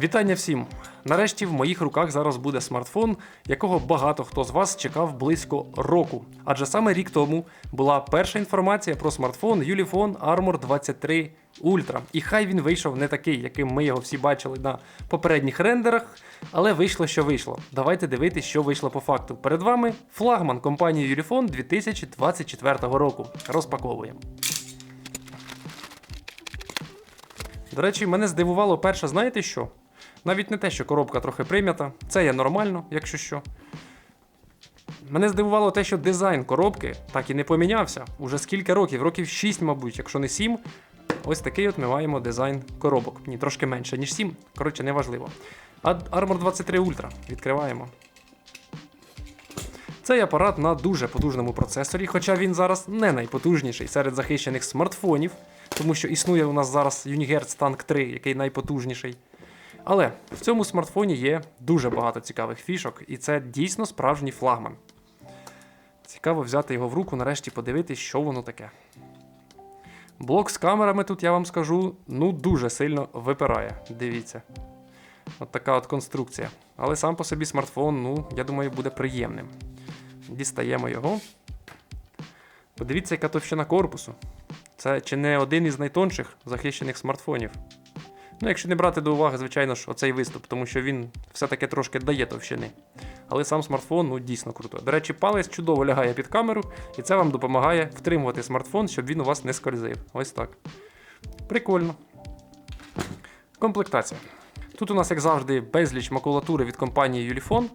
Вітання всім! Нарешті в моїх руках зараз буде смартфон, якого багато хто з вас чекав близько року. Адже саме рік тому була перша інформація про смартфон Ulefone Armor 23 Ultra. І хай він вийшов не такий, яким ми його всі бачили на попередніх рендерах, але вийшло, що вийшло. Давайте дивитися, що вийшло по факту. Перед вами флагман компанії Ulefone 2024 року. Розпаковуємо. До речі, мене здивувало перше, знаєте що? Навіть не те, що коробка трохи прим'ята, це є нормально, якщо що. Мене здивувало те, що дизайн коробки так і не помінявся. Уже скільки років, років 6, мабуть, якщо не 7. Ось такий от ми маємо дизайн коробок. Ні, трошки менше, ніж 7. Коротше, неважливо. Armor 23 Ultra відкриваємо. Цей апарат на дуже потужному процесорі, хоча він зараз не найпотужніший серед захищених смартфонів, тому що існує у нас зараз Unihertz Tank 3, який найпотужніший. Але в цьому смартфоні є дуже багато цікавих фішок, і це дійсно справжній флагман. Цікаво взяти його в руку, нарешті подивитись, що воно таке. Блок з камерами тут, я вам скажу, ну дуже сильно випирає. Дивіться. От така от конструкція. Але сам по собі смартфон, ну, я думаю, буде приємним. Дістаємо його. Подивіться, яка товщина корпусу. Це чи не один із найтонших захищених смартфонів. Ну, якщо не брати до уваги, звичайно ж, оцей виступ, тому що він все-таки трошки дає товщини. Але сам смартфон ну, дійсно круто. До речі, палець чудово лягає під камеру, і це вам допомагає втримувати смартфон, щоб він у вас не скользив. Ось так. Прикольно. Комплектація. Тут у нас, як завжди, безліч макулатури від компанії Ulefone.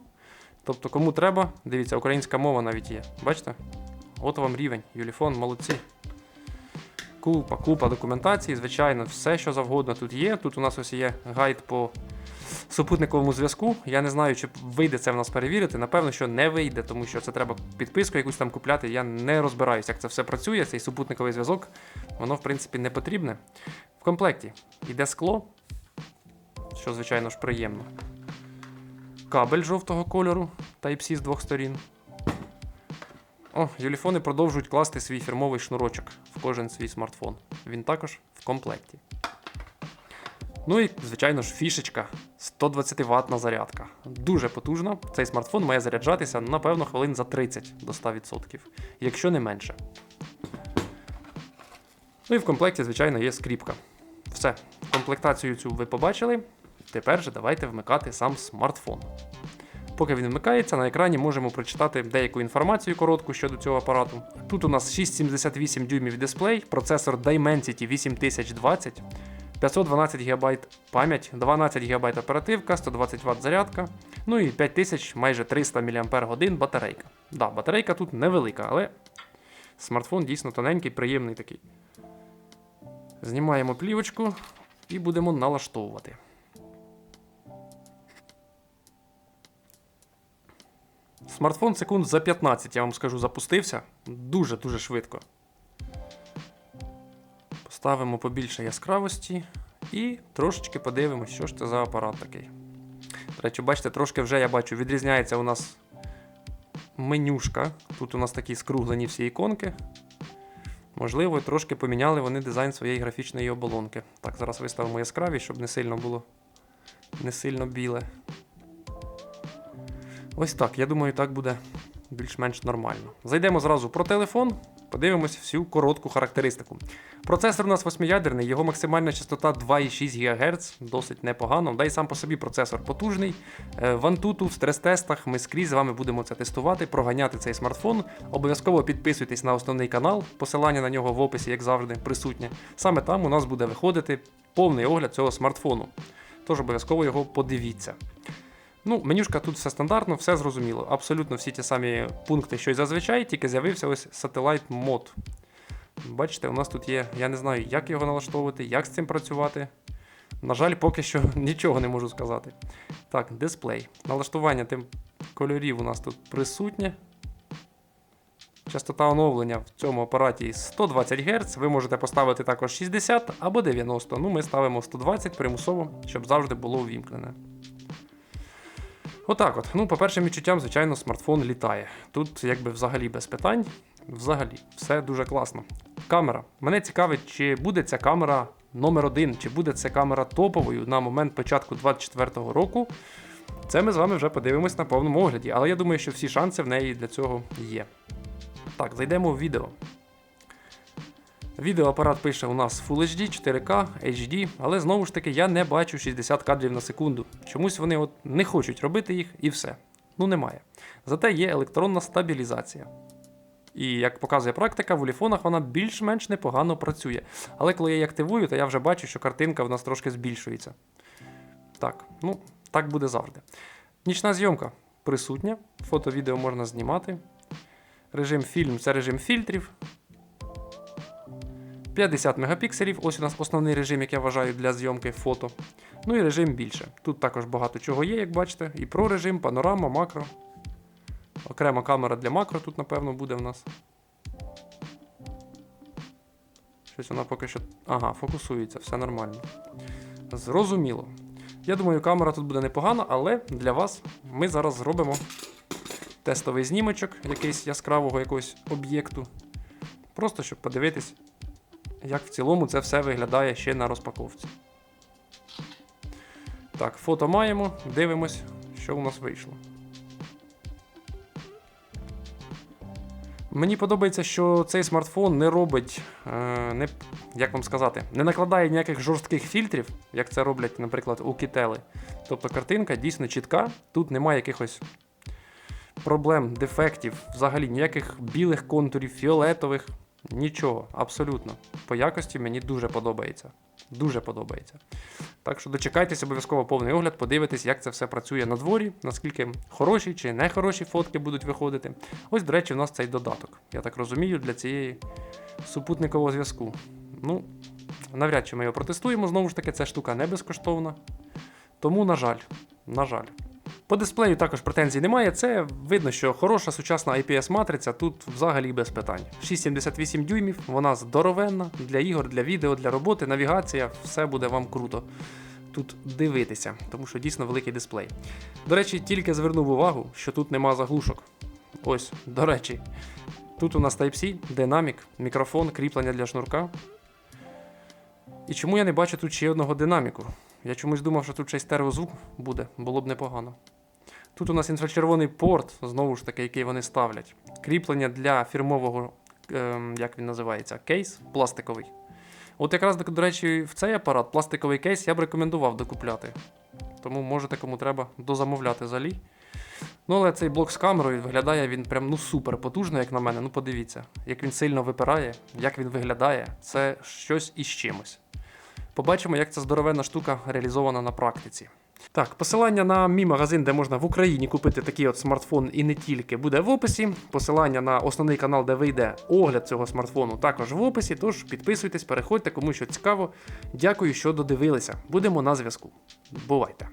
Тобто, кому треба, дивіться, українська мова навіть є. Бачите? От вам рівень. Ulefone, молодці. Купа, купа документації, звичайно, все, що завгодно тут є. Тут у нас ось є гайд по супутниковому зв'язку. Я не знаю, чи вийде це в нас перевірити. Напевно, що не вийде, тому що це треба підписку якусь там купляти. Я не розбираюся, як це все працює. Цей супутниковий зв'язок, воно, в принципі, не потрібне. В комплекті йде скло, що, звичайно ж, приємно. Кабель жовтого кольору Type-C з двох сторін. О, юліфони продовжують класти свій фірмовий шнурочок в кожен свій смартфон. Він також в комплекті. Ну і, звичайно ж, фішечка 120 ватна зарядка. Дуже потужна. Цей смартфон має заряджатися, напевно, хвилин за 30 до 100%, якщо не менше. Ну і в комплекті, звичайно, є скріпка. Все, комплектацію цю ви побачили. Тепер же давайте вмикати сам смартфон. Поки він вмикається, на екрані можемо прочитати деяку інформацію коротку щодо цього апарату. Тут у нас 6,78 дюймів дисплей, процесор Dimensity 8020, 512 ГБ пам'ять, 12 ГБ оперативка, 120 Вт зарядка, ну і 5000 майже 300 мАч батарейка. Да, батарейка тут невелика, але смартфон дійсно тоненький, приємний такий. Знімаємо плівочку і будемо налаштовувати. Смартфон секунд за 15, я вам скажу, запустився. Дуже-дуже швидко. Поставимо побільше яскравості і трошечки подивимося, що ж це за апарат такий. До речі, бачите, трошки вже я бачу, відрізняється у нас менюшка. Тут у нас такі скруглені всі іконки. Можливо, трошки поміняли вони дизайн своєї графічної оболонки. Так, зараз виставимо яскравість, щоб не сильно було не сильно біле. Ось так, я думаю, так буде більш-менш нормально. Зайдемо зразу про телефон, подивимось всю коротку характеристику. Процесор у нас восьмиядерний, його максимальна частота 2,6 ГГц, досить непогано. Да й сам по собі процесор потужний. Е, В Antutu, в стрес-тестах ми скрізь з вами будемо це тестувати, проганяти цей смартфон. Обов'язково підписуйтесь на основний канал, посилання на нього в описі, як завжди, присутнє. Саме там у нас буде виходити повний огляд цього смартфону. Тож обов'язково його подивіться. Ну, менюшка тут все стандартно, все зрозуміло. Абсолютно всі ті самі пункти, що й зазвичай, тільки з'явився ось Satellite мод. Бачите, у нас тут є, я не знаю, як його налаштовувати, як з цим працювати. На жаль, поки що нічого не можу сказати. Так, дисплей. Налаштування тим кольорів у нас тут присутнє. Частота оновлення в цьому апараті 120 Гц. Ви можете поставити також 60 або 90. Ну, ми ставимо 120 примусово, щоб завжди було увімкнене. Отак от. Ну, по першим відчуттям, звичайно, смартфон літає. Тут якби взагалі без питань. Взагалі, все дуже класно. Камера. Мене цікавить, чи буде ця камера номер один. Чи буде ця камера топовою на момент початку 2024 року? Це ми з вами вже подивимось на повному огляді, але я думаю, що всі шанси в неї для цього є. Так, зайдемо в відео. Відеоапарат пише у нас Full HD, 4К, HD, але знову ж таки я не бачу 60 кадрів на секунду. Чомусь вони от не хочуть робити їх і все. Ну немає. Зате є електронна стабілізація. І як показує практика, в уліфонах вона більш-менш непогано працює. Але коли я її активую, то я вже бачу, що картинка в нас трошки збільшується. Так, ну, так буде завжди. Нічна зйомка присутня, фото-відео можна знімати. Режим фільм це режим фільтрів. 50 мегапікселів, ось у нас основний режим, як я вважаю, для зйомки фото. Ну і режим більше. Тут також багато чого є, як бачите. І про режим, панорама, макро. Окрема камера для макро тут, напевно, буде в нас. Щось вона поки що. Ага, фокусується, все нормально. Зрозуміло. Я думаю, камера тут буде непогана, але для вас ми зараз зробимо тестовий знімочок якийсь яскравого якогось об'єкту. Просто щоб подивитись, як в цілому це все виглядає ще на розпаковці. Так, фото маємо, дивимось, що у нас вийшло. Мені подобається, що цей смартфон не робить, е, не, як вам сказати, не накладає ніяких жорстких фільтрів, як це роблять, наприклад, у Кітели. Тобто картинка дійсно чітка, тут немає якихось проблем, дефектів, взагалі ніяких білих контурів, фіолетових, нічого, абсолютно. По якості мені дуже подобається. Дуже подобається. Так що дочекайтесь обов'язково повний огляд, подивитесь, як це все працює на дворі, наскільки хороші чи не хороші фотки будуть виходити. Ось, до речі, у нас цей додаток. Я так розумію, для цієї супутникового зв'язку. Ну, навряд чи ми його протестуємо, знову ж таки, ця штука не безкоштовна. Тому, на жаль, на жаль. По дисплею також претензій немає. Це видно, що хороша сучасна IPS-матриця тут взагалі без питань. 6,78 дюймів, вона здоровенна для ігор, для відео, для роботи, навігація, все буде вам круто тут дивитися, тому що дійсно великий дисплей. До речі, тільки звернув увагу, що тут нема заглушок. Ось, до речі, тут у нас Type-C, динамік, мікрофон, кріплення для шнурка. І чому я не бачу тут ще одного динаміку? Я чомусь думав, що тут й стереозвук буде, було б непогано. Тут у нас інфрачервоний порт, знову ж таки, який вони ставлять. Кріплення для фірмового, ем, як він називається, кейс пластиковий. От якраз, до, речі, в цей апарат пластиковий кейс я б рекомендував докупляти. Тому можете кому треба дозамовляти залі. Ну, але цей блок з камерою виглядає він прям ну супер потужно, як на мене. Ну подивіться, як він сильно випирає, як він виглядає, це щось із чимось. Побачимо, як ця здоровенна штука реалізована на практиці. Так, посилання на мій магазин, де можна в Україні купити такий от смартфон і не тільки, буде в описі. Посилання на основний канал, де вийде огляд цього смартфону, також в описі. Тож підписуйтесь, переходьте, кому що цікаво. Дякую, що додивилися. Будемо на зв'язку. Бувайте!